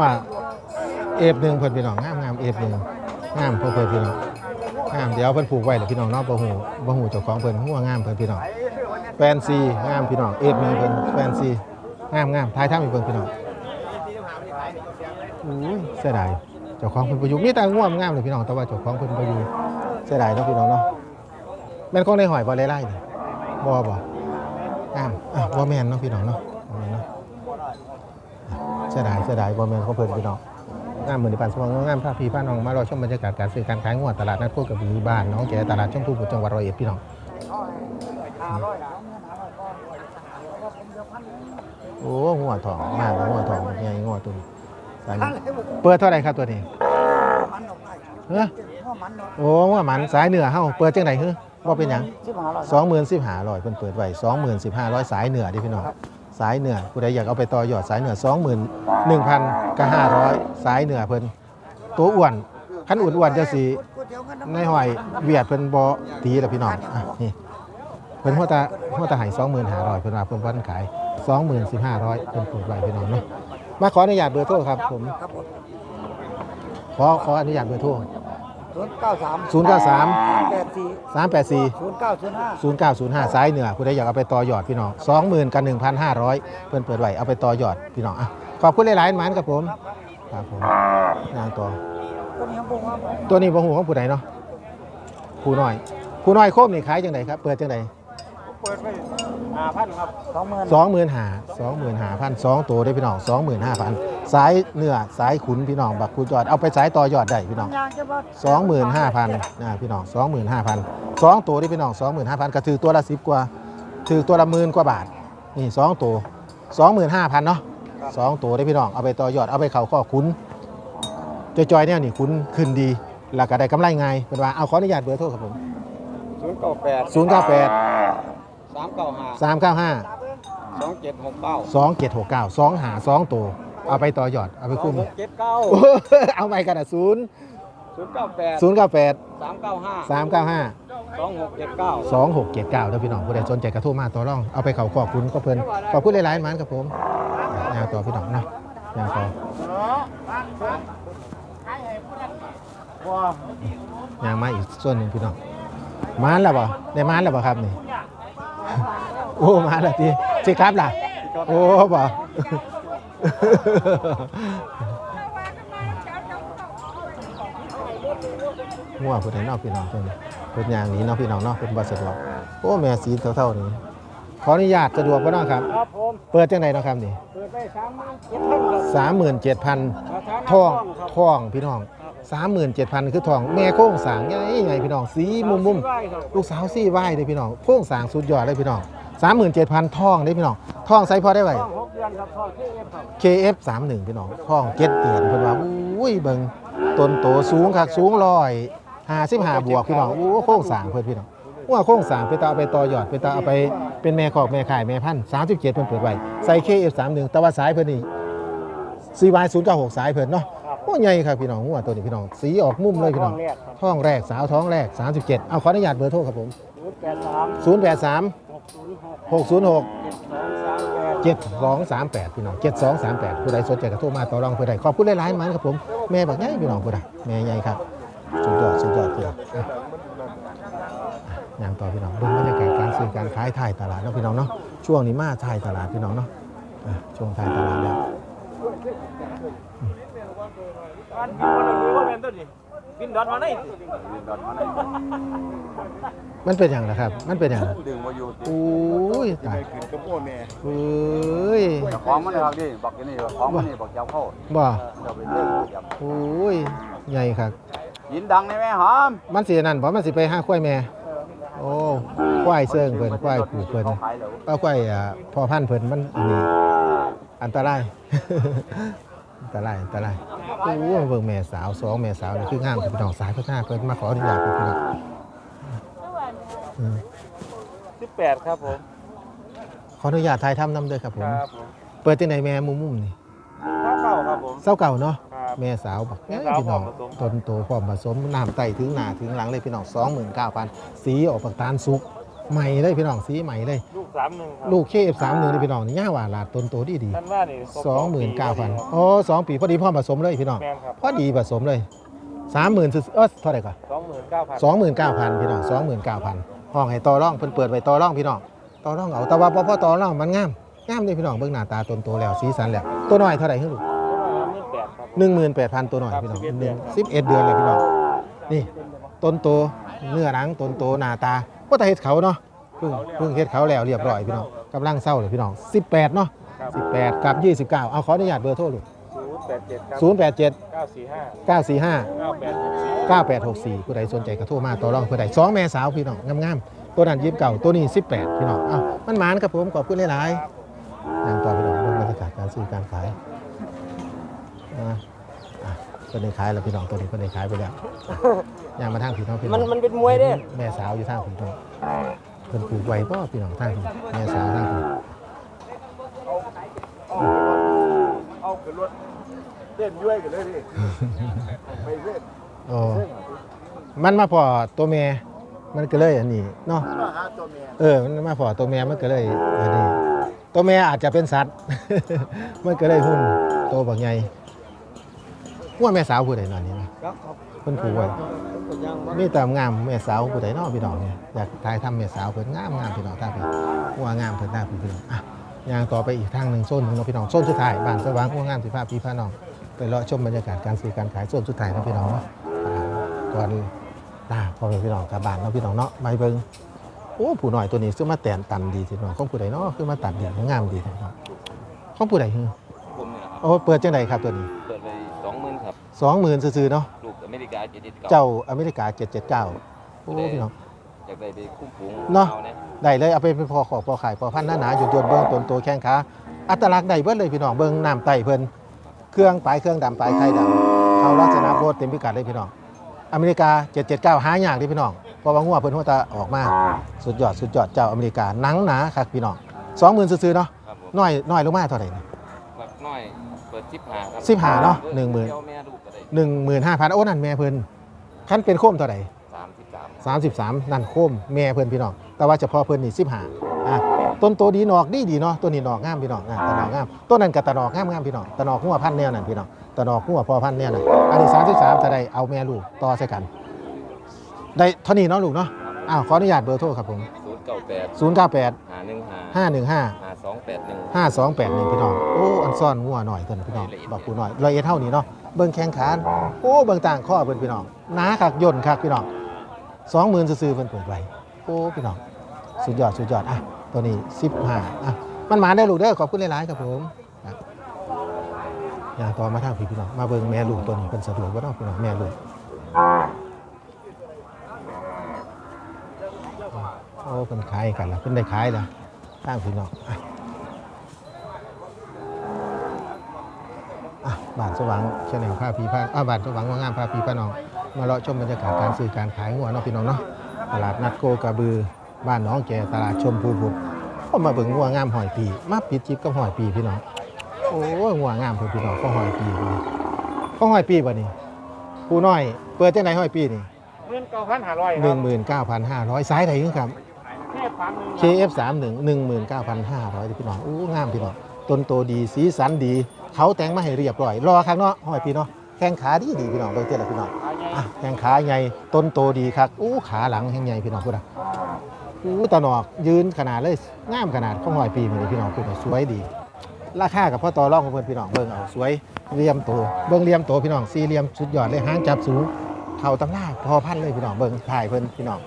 ว่าเอฟหนึ่งเพิ่นพี่น้องงามงามเอฟหนึ่งงามเพิ่นเพิ่นพี่น้องงามเดี๋ยวเพิ่นผูกไว้เดี๋ยวพี่น้องเนาะบ่ฮู้บ่ฮู้เจ้าของเพิ่นหัวงามเพิ่นพี่น้องแฟนซีงามพี่น้องเอฟหนึ่งเพิ่นแฟนซีงามงามท้ายทำอีเพิ่นพี่น้องอุ้เสียดายเจ้าของเพิ่นบ่อยู่มีแต่ง่วงงามเลยพี่น้องแต่ว่าเจ้าของเพิ่นบ่อยู่เสียดายเนาะพี่น้องเนาะแม่นของในหอยบ่ไล่ๆนี่บ่บ่งามอะบ่แม่นเนาะพี่น้องเนาะ เสียดายเสียดายบอลแมนของเพิ่นพี่น้องงามเหมือนที่ปานสว่างงามพาพี่พาน้องมารอชมบรรยากาศการซื้อการขายงวดตลาดนัดโคกระบือบ้านน้องแกตลาดช่องผู้จังหวัดร้อยเอ็ดพี่น้องโอ้หัวทองมากเลยหัวทองใหญ่หัวตัวนี้สายนี้เปิดเท่าไหร่ครับตัวนี้เฮ้อโอ้หัวหมันสายเหนือเฮาเปิดจังไหนเฮ้อว่าเป็นหยังสิบห้าร้อยสองหมื่นสิบห้าร้อยเพิ่นเปิดไว้สองหมื่นสิบห้าร้อยสายเหนือดิพี่น้อง สายเหนือผู้ใดอยากเอาไปต่อยอดสายเหนือสองหมื่นหนึ่งพันกับห้าร้อยสายเหนือเพิ่นตัวอ้วนขั้นอ้วนๆจะสีในหอยเวียดเพิ่นบ่ตีล้วพี่น้องอะนี่เพิ่นหัวตาหัวตาหายสองหมื่นห้าร้อยเพิ่นว่าเพิ่นบ่ทันขายสองหมื่นสิบห้าร้อยเพิ่นเปิดไว้พี่น้องเนาะมาขออนุญาตเบอร์โทรครับผมขอขออนุญาตเบอร์โทร ศูนย์เก้าสามศูนย์เก้าสามแปดสี่สามแปดสี่ศูนย์เก้าศูนย์ห้า0905สายเหนือผู้ใดอยากเอาไปต่อยอดพี่น้อง20,000กับ1,500เพิ่นเปิดไว้เอาไปต่อยอดพี่น้องอะขอบคุณหลายๆหมานครับผมครับผมนางตัวก็นี้ผมว่าตัวนี้บ่ฮู้ของผู้ใดเนาะผู้น้อยผู้น้อยโคมนี่ขายจังไดครับ เปิดจังได เปิดไปห้าพันครับสองหมื่น25,000 25,000 2ตัวได้อพี่น้อง25,000สายเนื้อสายขุนพี่น้องบักคุณยอดเอาไปสายต่อยอดได้พี่น้องยางจะว่าสองหมื่นห้าพันนะพี่น้องสองหมื่นห้าพันสองตัวที่พี่น้องสองหมื่นห้าพันก็ถือตัวละสิบกว่าถือตัวละหมื่นกว่าบาทนี่สองตัวสองหมื่นห้าพันเนาะสองตัวได้พี่น้องเอาไปต่อยอดเอาไปเข่าข้อคุ้นจอยๆเนี่ยนี่คุ้นขึ้นดีแล้วก็ได้กำไรไงเป็นว่าเอาขออนุญาตเบอร์โทรครับผมศูนย์เก้าแปดศูนย์เก้าแปดสามเก้าห้าสามเก้าห้าสองเจ็ดหกเก้าสองเจ็ดหกเก้าสองหาสองตัวเอาไปต่อยอด เอาไปคุ้มหกเจ็ดเก้าเอาไปกันอะศูนย์ศูนย์เก้าแปดศูนย์เก้าแปดสามเก้าห้าสามเก้าห้าสองหกเจ็ดเก้าสองหกเจ็ดเก้าถ้าพี่น้องผู้ใดสนใจกระทู้มาต่อรองเอาไปเขาขอบคุณก็เพลินขอบคุณหลายๆมันครับผมยาวต่อพี่น้องเนาะยาวต่อยางมาอีกส่วนหนึ่งพี่น้องมานแล้วบ่ได้มานแล้วบ่ครับนี่ โอ้มาแล้วทีสิครับล่ะ โอ้บ่มั่วผู้ใดนอกพี่น้องตัวนี้เป็นยางนี้นาะพี่น้องเนาะเป็นบัสะดวกโอ้แม่สีเท่าๆนี้ขออนุญาตสะดวกบ่เน้องครับ ครับผมเปิดจังไดเนาะครับนี่เปิดไปสามหมื่นเจ็ดพันครับ37,000ทองทองพี่น้อง37,000คือทองแม่โค้งสางใหญ่ใหญ่พี่น้องสีมุมมุมลูกสาวซี่ไหวเลยพี่น้องโค้งสางสุดยอดเลยพี่น้อง 37,000ทองได้พี่น้องท่องใส่พอได้ไว้ต้องหกเดือนครับทอดที่เอฟครับ KF 31พี่น้องท้องเจ็ดเดือนเพิ่นว่าอุ้ยเบิ่งต้นโตสูงคักสูงร้อย55บหาบวกพี่น้องโอ้โค้งสางเพิ่นพี่น้องว่าโค้งสางไปตาเอาไปต่อยอดไปตาเอาไปเป็นแม่คอกแม่ขายแม่พันธุ์37เพิ่นเปิดไว้ใส่ KF 31แต่ว่าสายเพิ่นนี่ CY 096สายเพิ่นเนาะโอ้ใหญ่ครับพี่น้องหัวตัวนี้พี่น้องสีออกมุมเลยพี่น้องแรกครับท้องแรกสาวท้องแรก 37 เอาขออนุญาตเบอร์โทรครับผม ศูนย์แปดสาม083หกศูนย์หก606เจ็ดสองสามแปด7238พี่น้อง7238ผู้ใดสนใจก็โทรมาต่อรองเพื่อใดขอบคุณหลายๆมันครับผมแม่บักใหญ่พี่น้องผู้ใดแม่ใหญ่ครับสุดยอดสุดยอดพี่น้องอะอย่างต่อพี่น้องเบิ่งบรรยากาศการซื้อการขายถ่ายตลาดเนาะพี่น้องเนาะช่วงนี้มาถ่ายตลาดพี่น้องเนาะอะช่วงถ่ายตลาดแล้ว อันนี้มันคือว่าเป็นตัวนี้บินดอนมาไหนมันเป็นอย่างไรครับ มันเป็นอย่างดึงมาอยู่โอ้ยตายขึ้นกระโปงแม่เอ้ยของมันเลยครับนี่บักนี่บักของมันนี่บักยำเข้าบ่เดี๋ยวไปเรื่องยโอ้ยใหญ่ครับำยินดังในแม่หอม มันสินั่นบ่มันสิไปห้าควายแม่โอ้ควายเซิงเพิ่นควายผูกเพิ่นขาขายแล้วป้าควายอ่าพ่อพันธุ์เพิ่นมันอันนี้ อันตราย อันตราย อันตรายโอ้ยเบิ่งแม่สาวสองแม่สาวนี่คืองามครับพี่น้องสายพัฒนาเพิ่นมาขออนุญาตพี่น้องอืมสิบแปดครับผมขออนุญาตถ่ายทำนำเด้อครับผมครับผมเปิดที่ไหนแม่มุมมุมๆนี่ข้าวเก่าครับผมเศร้าเก่าเนาะ ครับ แม่สาวบอกแม่เอ้ยสาวพี่น้องพร้อมผสมต้นโตพร้อมผสมน้ำไตถึงหน้าถึงหลังเลยพี่น้อง29,000สีออกปากตาลสุก ใหม่เลยพี่น้องสีใหม่เลย ลูกสามหนึ่งครับลูกเคฟสามหนึ่งนี่พี่น้องนี่ย่าหวานหลาดต้นโตดีดีท่านว่านี่ครบสองหมื่นเก้าพันปีโอ้สองปีพอดีพ่อผสมเลยพี่น้องแม่นครับพอดีผสมเลยสามหมื่นเออเท่าไหร่ก่อน สองหมื่นเก้าพันสองหมื่นเก้าพันพี่น้องสองหมื่นเก้าพันห้องให้ต่อร่องเพิ่นเปิดไว้ต่อร่องพี่น้องต่อร่องเอาแต่ว่าพอพอต่อร่องมันงามงามเลยพี่น้องเบิ่งหน้าตาต้นโตแล้วสีสันแล้วตัวน้อยเท่าไหร่ขึ้นลูกหมื่นแปดครับ หนึ่งหมื่นแปดพันตัวหน่อยพี่น้องครับ11หนึ่งสิบเอ็ดเดือนเลยพี่น้องนี่ต้นโตเนื้อหนังต้นโตหน้าตา ว่าแต่เห็ดเขาเนาะเพิ่งเพิ่งเห็ดเขาแล้วเรียบร้อยพี่น้องกำลังเศร้าเลยพี่น้องสิบแปดเนาะครับสิบแปดกับยี่สิบเก้าเอาขออนุญาตเบอร์โทรลูกศูนย์แปดเจ็ดครับศูนย์แปดเจ็ดเก้าสี่ห้าเก้าสี่ห้าเก้าแปดหกสี่เก้าแปดหกสี่ผู้ใดสนใจก็โทรมาต่อรองผู้ใดสองแม่สาวพี่น้องงามๆตัวนั้นยิบเก่าตัวนี้สิบแปดพี่น้องเอ้ามันหมานครับผมขอบคุณหลายๆอย่างต่อพี่น้องเรื่องบรรยากาศการซื้อการขาย อ่าอะคนในขายแล้วพี่น้องตัวนี้คนในขายไปแล้วย่างมาทางพี่น้องพี่น้องมันมันเป็นมวยเด้แม่สาวอยู่ทางพี่น้องเพิ่นปลูกไว้บ่พี่น้องทางพี่แม่สาวทางพี่เอาขึ้นรถเต้นย้วยกันเลยดิไปเล่นโอ้มันมาพอตัวแม่มันก็เลยอันนี้เนาะมาหาตัวเมียเออมันมาพอตัวแม่มันก็เลยอันนี้ตัวแม่อาจจะเป็นสัตว์มันก็เลยหุ่นโตบักใหญ่ว่าแม่สาวผู้ใดนอนนี่นะครับครับเพิ่นผูกไว้มีแต่งามแม่สาวผู้ใดเนาะพี่น้องเนี่ยอยากถ่ายทำแม่สาวเพิ่นงามงามพี่น้องท่าพี่ว่างามเพิ่นท่าพี่พี่น้องอะย่างต่อไปอีกทางหนึ่งโซนหนึ่งเนาะพี่น้องโซนสุดท้ายบ้านสว่างว่างามสิภาพพี่พาน้องไปเลาะชมบรรยากาศการซื้อการขายโซนสุดท้ายเนาะพี่น้องเนาะอ่าก่อนลาพ่อแม่พี่น้องกลับบ้านเนาะพี่น้องเนาะไปเบิ่งโอ้ผู้หน่อยตัวนี้ซื้อมาแต่นตันดีทีเนาะของผู้ใดเนาะคือมาตัดดีงามดีทีเนาะของผู้ใดคือผมเนี่ยครับโอ้เปิดจังไดครับตัวนี้ สองหมื่นซื้อๆเนาะลูกอเมริกาเจ็ดเจ็ดเจ้าอเมริกา779โอ้พี่น้อง อยากได้ไปคุ้มฝูงเนาะอเนี่ยได้เลยเอาไปเป็นพอขอกพอขายพอพันหน้าหนาหยุดยนเบิ้งต้นโตแข้งขาอัตลักษณ์ได้เบิ้เลยพี่น้องเบิ้งน้ำไตเพิ่นเครื่องปลายเครื่องดำปลายไข่ดำเขาลักษณะโพดเต็มพิกัดเลยพี่น้อง อเมริกา 779 หายากเลยพี่น้องเพราะว่างัวเพิ่นหัวตาออกมาสุดยอดสุดยอดเจ้าอเมริกาหนังหนาครับพี่น้อง20,000ซื้อๆเนาะครับผมน้อยน้อยลงมาเท่าไหร่นี่แบบน้อยเปิดสิบหาครับสิบห้าเนาะหนึ่งหมื่นเจ้าแม่ลูกก็ได้ หนึ่งหมื่นห้าพันโอ้นั่นแม่เพิ่นคันเป็นโคมเท่าไหร่สามสิบสามสามสิบสามนั่นโคมแม่เพิ่นพี่น้อง แต่ว่าเฉพาะเพิ่นนี่สิบห้าอะต้นโตดีหนอกดีดีเนาะต้นนี้หนอกงามพี่น้องอะตะหนอกงามต้นนั้นกับตะหนอกงามงามพี่น้องตะหนอกหัวพันธุ์แนวนั่นพี่น้องตะหนอกหัวพอพันธุ์แนวนั่นอันนี้สามสิบสามจะได้เอาแม่ลูกต่อใส่กัน ได้เท่านี้เนาะลูกเนาะอ้าวขออนุญาตเบอร์โทรครับผมศูนย์เก้าแปดศูนย์เก้าแปดหาหนึ่งหาห้าหนึ่งห้าหาสองแปดหนึ่งห้าสองแปดหนึ่งพี่น้องโอ้อันซ่อนงัวหน่อยเพิ่นพี่น้องบอกกูหน่อยรอยเอ็ดเท่านี้เนาะ เบิ่งแข้งขาโอ้เบิ่งต่างข้อเพิ่นพี่น้องหนาคักย่นคักพี่น้องสองหมื่นซื้อๆเพิ่นเปิดไว้โอ้พี่น้องสุดยอดสุดยอดอะตัวนี้สิบห้าอะมันหมาได้ลูกเด้อขอบคุณหลายๆครับผมอย่างต่อมาทางพี่พี่น้องมาเบิ่งแม่ลูกตัวนี้เป็นสะดวกบ่เนาะพี่น้องแม่ลูกโอ้เพิ่นขายกันแล้วเพิ่นได้ขายแล้วทางพี่น้องอะ อะ บ้านสว่างเชนแนลพาพีพาอ่าบ้านสว่างว่างามพาพีพาน้อง มาเลาะชมบรรยากาศการซื้อการขายงัวเนาะพี่น้องเนาะตลาดนัดโกกระบือ บ้านหน้องแกตลาดชมพูบุกก็มาเบิ่งงัวงามหอยปีมาปิดจิบกับหอยปีพี่น้องโอ้ยงัวงามเพิ่นพี่น้องก็หอยปีพี่ก็หอยปีบ่นี่ผู้น้อย เปิดจังไหนหอยปีนี่เงินเก้าพันห้าร้อยหนึ่งหมื่นเก้าพันห้าร้อยสายไหนครับแค่พันหนึ่ง KF31 19,500พี่น้องอู้งามพี่น้อง ต้นโตดีสีสันดี เขาแต่งมาให้เรียบร้อยรอข้างเนาะห้อยพี่เนาะแข้งขาดีดีพี่น้องเบิ่งเท่าไหร่พี่น้องอะแข้งขาใหญ่ต้นโตดีครับอู้ขาหลังแห้งใหญ่พี่น้องพูดอะอู้ตะหนอกยืนขนาดเลยงามขนาดของห้อยปีมันเลยพี่น้องพูดอะสวยดีราคากับพ่อต่อรองของเพื่อนพี่น้องเบิ่งเอาสวยเหลี่ยมโตเบิ่งเหลี่ยมโตพี่น้องสี่เหลี่ยมสุดยอดเลยหางจับสูงเข่าตำหน้าพอพันเลยพี่น้องเบิ่งถ่ายเพิ่อนพี่น้อง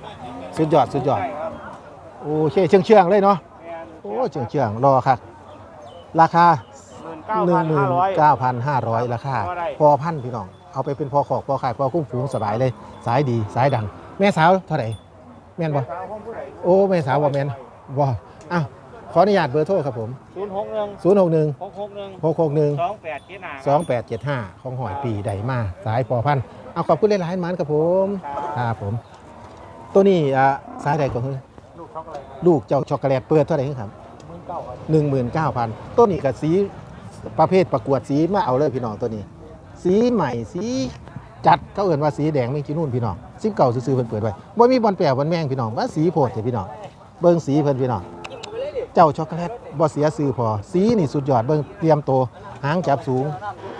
สุดยอดสุดยอดโอเคเชื่องเชื่องเลยเนาะโอ้เชื่องเชื่องรอครับ ราคาหนึ่งเก้าพันห้าร้อย19,500ราคาพอได้พอพันพี่น้อง เอาไปเป็นพอขอกพอขายพอคุ้มฝูงสบายเลย สายดีสายดัง แม่สาวเท่าไหร่แม่นบ่โอ้แม่สาวบ่แม่นบ่อ้าวขออนุญาตเบอร์โทรครับผมศูนย์หกหนึ่ง061หกหกหนึ่ง661สองแปดเจ็ดห้า2875 ของหอยปีใดมาสายพอพันเอาขอบคุณหลายๆหมันครับผมครับผม ตัวนี้อะสายใดก็คือลูกช็อกโกแลตลูกเจ้าช็อกโกแลตเปิดเท่าไหร่ครับ หมื่นเก้าครับหนึ่งหมื่นเก้าพันต้นนี้กับสีประเภทประกวดสีมาเอาเลยพี่น้องตัวนี้ สีใหม่สีจัดเขาเอื่นว่าสีแดงไม่กินนู่นพี่น้องซิมเก่าซื้อเพิ่นเปิดไว้บ่มีบอลแปรบอลแมงพี่น้องว่าสีโพดเถอะพี่น้องเบิ่งสีเพิ่นพี่น้องเจ้าช็อกโกแลตบ่เสียซื้อพอ สีนี่สุดยอดเบิ่งเตรียมโตวหางจับสูง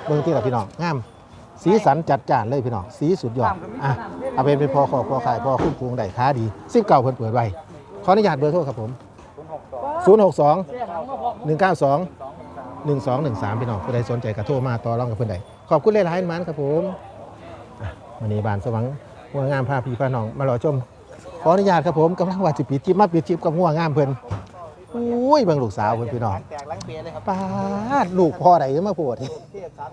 เบิ่งที่ละพี่น้องงามสีสันจัดจ้านเลยพี่น้องสีสุดยอดอะเอาเป็นเป็นพอขอพอขายพอคุ้มฟูงได้ค้าดีซิบเก่าเพิ่นเปิดไว้ขออนุญาตเบอร์โทรครับผม 062 192 1213พี่น้องผู้ใดสนใจก็โทรมาต่อรองกับเพิ่อนได้ขอบคุณหลายๆมันครับผมวันนี้บานสว่างหัวงามพาพี่พาน้องมารอชมขออนุญาตครับผมกำลังว่าสิปิดจิบมาปิดจิบกับหัวงามเพิ่อนอุ้ยบิ่งลูกสาวเพิ่อนพี่น้องแตกหลังเปียเลยครับปาลูกพ่อใดมาโพดเทียบสา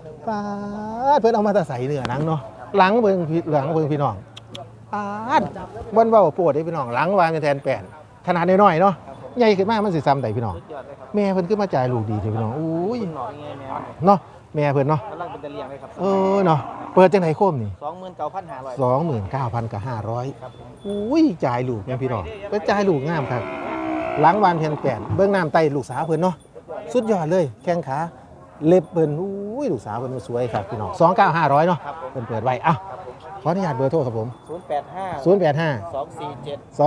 เพิ่อนเอามาตะใส่เนื้อนังเนาะหลังเบิ่งพี่หลังเบิ่งพี่น้องป้าดบ่นเว้าปวดเด้พี่น้องหลังวางแทนแป้นขนาดน้อยๆเนาะ ใหญ่ขึ้นมามันสิซ้ำใดพี่น้อง สุดยอดเลยครับแม่เพิ่นขึ้นมาจ่ายลูกดีเด้พี่น้องอุ้ยหน่อยไงแมวเนาะแม่เพิ่นเนาะกำลังเป็นตะเลียงเลยครับเออเนาะเปิดจังไหนโคมนี่สองหมื่นเก้าพันห้าร้อย29,000กับ500ครับผมอุ้ยจ่ายลูกแม่พี่น้องไปจ่ายลูกงามครับหลังวานแผ่นแป้นเบิ่งน้ำไตลูกสาวเพิ่นเนาะสุดยอดเลย แข้งขาเล็บเพิ่นอุ้ยลูกสาวเพิ่นสวยครับพี่น้อง29,500เนาะครับผมเพิ่นเปิดไว้อะ ขออนุญาตเบอร์โทรครับผมศูนย์แปดห้า085สอ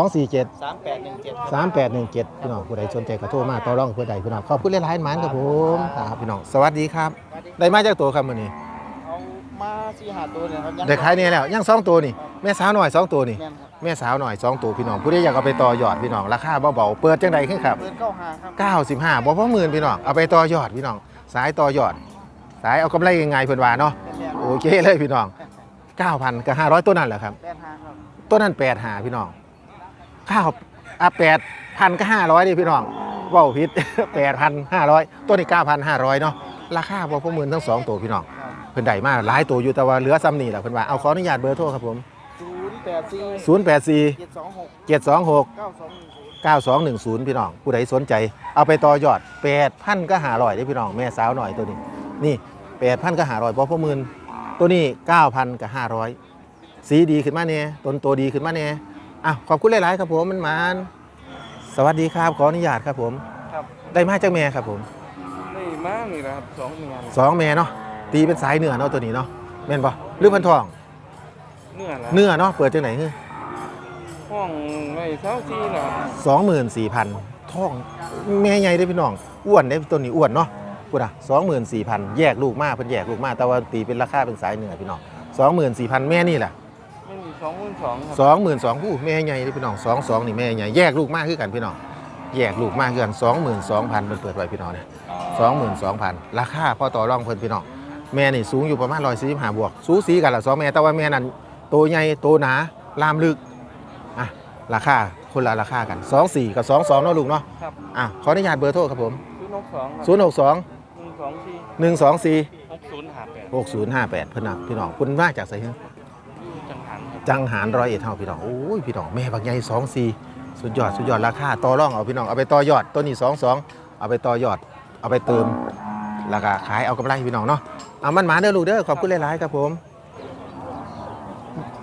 งสี่เจ็ด247สามแปดหนึ่งเจ็ด3817 พี่น้องผู้ใดสนใจก็โทรมาต่อรองกับผู้ใดพี่น้องขอบคุณหลายๆหมานครับผมครับพี่น้องสวัสดีครับ ได้มาจากตัวครับมื้อนี้ เอามาสี่หาตัวเนี่ยครับได้ขายเนี่ยแล้วยังสองตัวนี่แม่สาวหน่อยสองตัวนี่แม่นครับแม่สาวหน่อยสองตัวพี่น้องผู้ใดอยากเอาไปต่อยอดพี่น้องราคาเบาๆเปิดจังใดขึ้นครับ เปิดเข้าหาครับ95บ่พอหมื่นพี่น้องเอาไปต่อยอดพี่น้องสายต่อยอด สายเอากำไรยังไงเพิ่นว่าเนาะ เป็นแรงโอเคเลยพี่น้อง 9,000กับ500 ตัวนั่นแหละครับแรงหาครับตัวนั้นแปดหาพี่น้องข้าวอะแปดพันก็ห้าร้อยดิพี่น้องเว้าผิดแปดพันห้าร้อยตัวนี้เก้าพันห้าร้อยเนาะราคาพอพวกมือทั้งสองตัวพี่น้องครับเพิ่นได้มาหลายตัวอยู่แต่ว่าเหลือซ้ำนี่แหละเพิ่นว่าเอาขออนุญาตเบอร์โทรครับผม ศูนย์แปดสี่ศูนย์แปดสี่เจ็ดสองหกเจ็ดสองหกเก้าสองหนึ่งศูนย์9210 พี่น้อง ผู้ใดสนใจ เอาไปต่อยอด 8,000ก็หาร้อยได้พี่น้อง แม่สาวหน่อยตัวนี้ นี่ 8,000ก็หาร้อยเพราะพวกมื่น ตัวนี้ 9,000ก็500 สีดีขึ้นมาเนี่ยต้นโตดีขึ้นมาเนี่ยอะขอบคุณหลาย ๆ ครับผมมันมานสวัสดีครับขออนุญาตครับผม ครับได้มาจากแม่ครับผมนี่มากนี่นะครับสองเมียสองแม่เนาะตีเป็นสายเนื้อเนาะตัวนี้เนาะแม่นปะหรือพันทองเนื้อละเนื้อเนาะเปิดจากไหนคือห้องไม่เท่าที่นะสองหมื่นสี่พันทองแม่ใหญ่ได้อพี่น้องอ้วนได้อตัวนี้อ้วนเนาะ พูดอะสองหมื่นสี่พันแยกลูกมาเพิ่นแยกลูกมาแต่ว่าตีเป็นราคาเป็นสายเนื้อพี่น้องสองหมื่นสี่พันแม่นี่แหละไม่มีสองหมื่นสองครับสองหมื่นสองผู้แม่ใหญ่ได้อพี่น้องสองสองนี่แม่ใหญ่แยกลูกมากคือกันพี่น้องแยกลูกมากคือกันสองหมื่นสองพันเพิ่นเปิดไว้พี่น้องเนี่ยสองหมื่นสองพันราคาพอต่อรองเพิ่นพี่น้องแม่นี่สูงอยู่ประมาณร้อยสี่สิบห้าบวกสูสีกันละสองแม่แต่ว่าแม่นั้นโตใหญ่โตหนาลามลึกอะราคาคนละราคากันสองสี่กับสองสองเนาะลูกเนาะครับอะขออนุญาตเบอร์โทรครับผมศูนย์หก สองครับ062หนึ่งสองสี่124หกศูนย์ห้าแปด6058เพิ่นน่ะพี่น้องคุณมาจากไสฮะจังหันครับจังหารร้อยเอ็ดเฮาพี่น้องโอ้ยพี่น้องแม่บักใหญ่24สุดยอดสุดยอดราคาต่อรองเอาพี่น้องเอาไปต่อยอดตัวนี้22เอาไปต่อยอด เอาไปเติมแล้วก็ขายเอากำไรพี่น้องเนาะเอามันหมาเด้อลูกเด้อขอบคุณหลายๆครับผม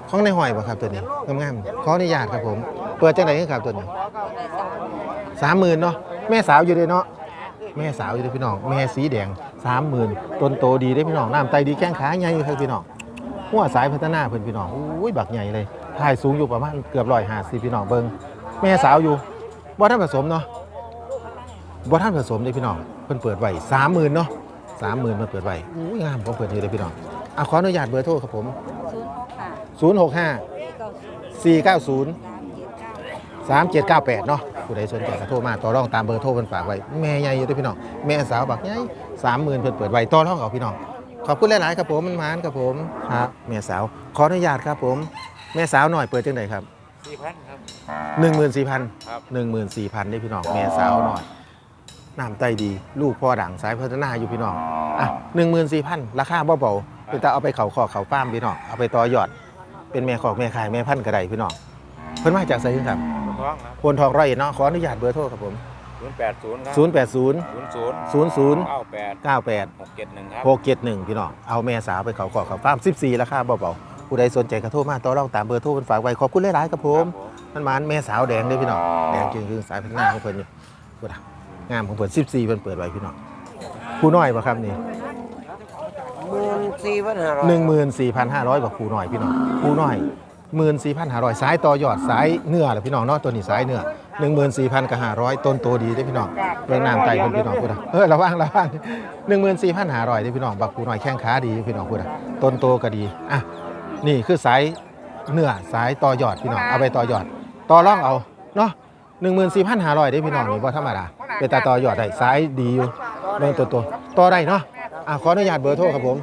ของในหอยบ่ครับตัวนี้งามๆขออนุญาตครับผม เปิดจังไดครับตัวนี้สามหมื่นเนาะแม่สาวอยู่เลยเนาะ แม่สาวอยู่เลยพี่น้อง แม่สีแดงสามหมื่นต้นโตดีได้พี่น้องน้ำไตดีแข้งขาใหญ่อยู่ครับพี่น้องหัวสายพัฒนาเพิ่อนพี่น้องอุ้ยบักใหญ่เลยถ่ายสูงอยู่ประมาณเกือบร้อยห้าสิพี่น้องเบิงแม่สาวอยู่บ่ท่านผสมเนาะบ่ท่านผสมเลยพี่น้องเพิ่นเปิดไว้สามหมื่นเนาะสามหมื่นเพิ่นเปิดไว้อุ้ยงามของเพิ่นอยู่เลยพี่น้องอะขออนุญาตเบอร์โทรครับผมศูนย์หกห้า065เก้าศูนย์สามเจ็ดเก้า3798เนาะ ผู้ใดสนใจก็โทรมาต่อรองตามเบอร์โทรเพิ่นฝากไว้แม่ใหญ่อยู่เด้วยพี่น้องแม่สาวบักใหญ่30,000เพิ่นเปิดไว้ต่อรองเอาพี่น้องขอบคุณหลายๆครับผมมันมานครับผมครับแม่สาวขออนุญาตครับผม แม่สาวหน่อยเปิดจังไดครับสี่พันครับ14,000ครับ14,000ได้พี่น้องแม่สาวหน่อยน้ำไตดีลูกพ่อดังสายพัฒนาอยู่พี่น้องอะ14,000ราคาเบาๆเป็นตาเอาไปเขาคอกเขาฟาร์มพี่น้องเอาไปต่อยอด เป็นแม่ขอกแม่ขายแม่พันธุ์กระไดพี่น้องเพิ่นมาจากไสครับ ท้องครับพลทองร้อยเอ็ดเนาะขออนุญาตเบอร์โทรครับผมศูนย์แปดศูนย์ครับ080ศูนย์ศูนย์00เก้าแปด98หกเจ็ดหนึ่งครับ671พี่น้องเอาแม่สาวไปเขาขอเขาฟาร์ม14ราคาเบาๆผู้ใดสนใจก็โทรมาต่อรองตามเบอร์โทรเพิ่นฝากไว้ขอบคุณหลายๆครับผมมันมานแม่สาวแดงเด้อพี่น้องแดงจึงคือสายพัฒนาของเพิ่นอยู่พูดอะงามของเพิ่น14เพิ่นเปิดไว้พี่น้องผู้น้อยบ่ครับนี่หมื่นสี่พันห้าร้อย14,500บ่ผู้น้อยพี่น้องผู้น้อยหมื่นสี่พันห้าร้อย สายต่อยอดสายเนื้อแหละพี่น้องเนาะตัวนี้สายเนื้อหนึ่งหมื่นสี่พันกับห้าร้อยต้นโตดีได้พี่น้องเรื่องน้ำไตเพิ่นพี่น้องพูดอะเออระวังระวังหนึ่งหมื่นสี่พันห้าร้อยได้พี่น้องบักปูหน่อยแข้งขาดีพี่น้องพูดอะต้นโตก็ดีอะนี่คือสายเนื้อสายต่อยอดพี่น้องเอาไปต่อยอดต่อร่องเอาเนาะหนึ่งหมื่นสี่พันห้าร้อยได้พี่น้องนี่ว่าธรรมดาเป็นตาต่อยอดได้สายดีอยู่เรื่องตัวตัวต่อได้เนาะอะขออนุญาตเบอร์โทรครับผม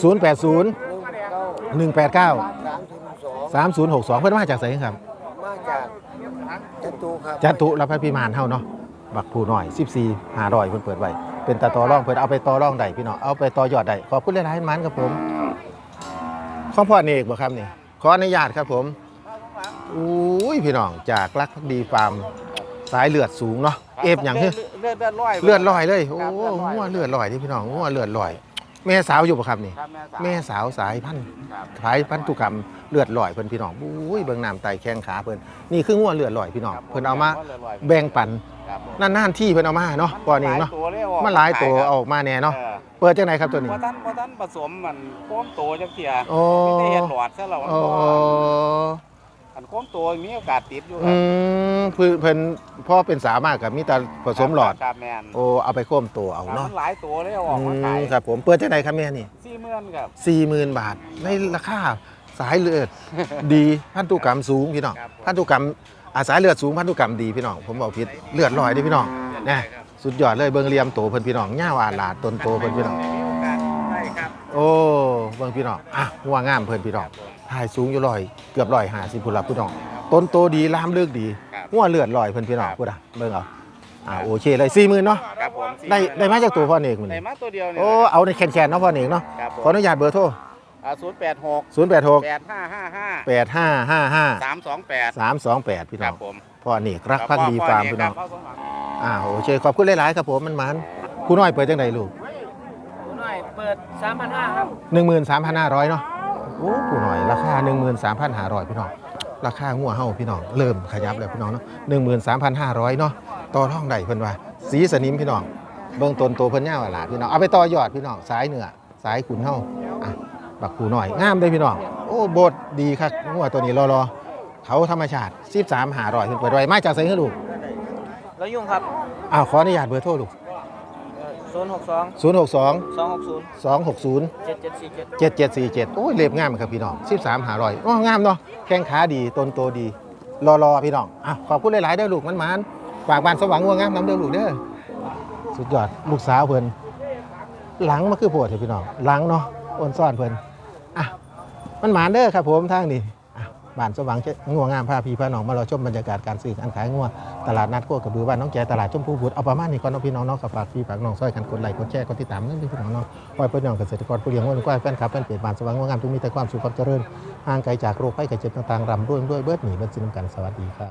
080 189 3062 เพิ่นมาจากไสครับ มาจากจตุครับจัตุรับพระพิมานเฮาเนาะบักผู้น้อย 14 500เพิ่นเปิดไว้เป็นตาต่อรองเพิ่นเอาไปต่อรองได้พี่น้องเอาไปต่อยอดได้ขอบคุณหลายๆมันครับผมของพ่อเอกบ่ครับนี่ขออนุญาตครับผมอุ้ยพี่น้องจากรักพักดีฟาร์มสายเลือดสูงเนาะเอฟหยังคือเลือดเลือดร้อยเลือดลอยเลยโอ้ครับเลือดลอยหัวเลือดลอยที่พี่น้องหัวเลือดลอย แม่สาวอยู่บ่ครับนี่ ครับแม่แม่สาวสายพันธุ์ครับสายพันธุกรรมเลือดลอยเพิ่นพี่น้องอุ้ยเบิ่งน้ำไตแข้งขาเพิ่นนี่คืองัวเลือดลอยพี่น้องครับเพิ่นเอามาลือดร้อยแบ่งปันครับผมนานๆที่เพิ่นเอามาเนาะก่อนเองเนาะหลยตัวเลยออกมันหลายตัวขครับเอาออกมาแน่เนาะออเปิดจังไหนครับตัวนี้พอท่านพอท่านผสมมันโค้มโตจังเทียโอ้ไม่ได้เห็นหลอดซะแล้วโอ้อั นโค้มโตมีโอกาสติดอยู่คอืรับมเพิ่นเพิ่นพ่อเป็นสาวมากกับมีแต่ผสมหลอด ครับแมนโอ้เอาไปโค้มตัวเอาครับเนาะมันหลายตัวเลยเอาออือกมาขายมครับผมเปิดจังไหนครับแม่นี่สี่หมื่นครับ สี่หมื่นบาทในราคาสายเลือด ดีพันธุกรรมสูงพี่น้องครับผม พันธุกรรมอาสายเลือดสูงพันธุกรรมดีพี่น้องผมบอกผิดเลือดลอยเด้อพี่น้องนะสุดยอดเลยเบิ่งเหลียมโตเพิ่นพี่น้องย่าวอาลาดต้นโตเพิ่นพี่น้อง มีโอกาสได้ครับโอ้เบิ่งพี่น้องอะหัวงามเพิ่นพี่น้อง ถ่ายสูงอยู่ร้อยเกือบร้อยห้าสิบพุ่นละพี่น้องต้นโตดีลามลึกดีครับหัวเลือดลอยเพิ่นพี่น้องพูดอะเบิ่งเอาอ่าโอเคเลยสี่หมื่นเนาะครับผมได้ได้มาจากตัวพ่อเอกมันได้มาตัวเดียวเนี่ยโอ้เอาในแคนๆเนาะพ่อเอกเนาะครับผมขออนุญาตเบอร์โทรศูนย์แปดหก0 8 6แปดห้าห้าห้า8 5 5 5สามสองแปด3 2 8พี่คน้รัอบงผมพ่อเอกรักพักดีฟาร์มพี่น้องครับพ่สมหวังอ่าโอเคขอบคุณหลายๆครับผมมันมันครูน้อยเปิดจังไดลูกหน่อยเปิด3,500ครับ13,500เนาะ โอ้ครูน้อย ราคา 13,500พี่น้อง ราคางัวเฮาพี่น้อง เริ่มขยับแล้วพี่น้องเนาะ13,500เนาะ ต่อรองได้เพิ่นว่า สีสนิมพี่น้อง เบื้องต้นโตเพิ่นยาวหลาพี่น้อง เอาไปต่อยอดพี่น้อง สายเหนือ สายขุนเฮาอะบักครูน้อย งามเด้อพี่น้อง โอ้โบดดีคักงัวตัวนี้รอๆเขาธรรมชาติ13,500เพิ่นเปิดไว้มาจากไสคือลูกแล้วยุ่งครับ อ้าวขออนุญาตเบอร์โทรลูก 062 062 260 260 7747 7747 โอ้ยเล็บงามครับพี่น้อง 13หาร้อยโอ้งามเนาะ แข้งขาดีต้นโตดี รอรอพี่น้องอะขอบคุณหลาย ๆ เด้อลูกมันมันฝากบ้านสว่างงัวงามน้ำเด้อลูกเด้อ สุดยอด ลูกสาวเพิ่นหลังมาคือปวดเถอะพี่น้องหลังเนาะอ้นซ่อนเพิ่นอะมันหมานเด้อครับผมทางนี้อะ บ้านสว่างงัวงามพาพี่พาน้องมารอชมบรรยากาศการซื้อการขายงัวตลาดนัดโคกระบือบ้านน้องแกตลาดชมพูบุตรเอาประมาณนี้ก่อนเนาะพี่น้องเนาะกับฝากพี่ฝากน้องซอยกันกดไลค์กดแชร์กดติดตามนั่นพี่น้องน้องคอยพี่น้องเกษตรกรผู้เลี้ยงวัวควายแฟนคลับแฟนเพจบ้านสว่างงวงงามทุกมีแต่ความสุขความเจริญห่างไกลจากโรคภัยไข้เจ็บต่างๆรำด้วยด้วยเบิดหนีเบิดสิ้นกันสวัสดีครับ